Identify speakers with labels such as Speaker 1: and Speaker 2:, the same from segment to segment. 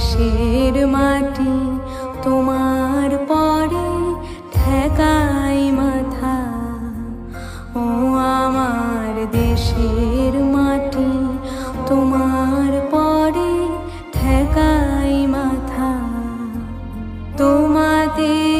Speaker 1: দেশের মাটি তোমার পরে ঠেকাই মাথা। ও আমার দেশের মাটি তোমার পরে ঠেকাই মাথা। তোমাতে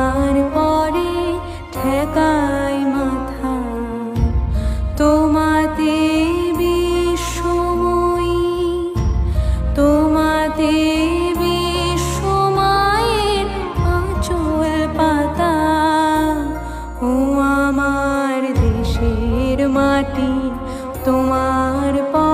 Speaker 1: তোমার পরে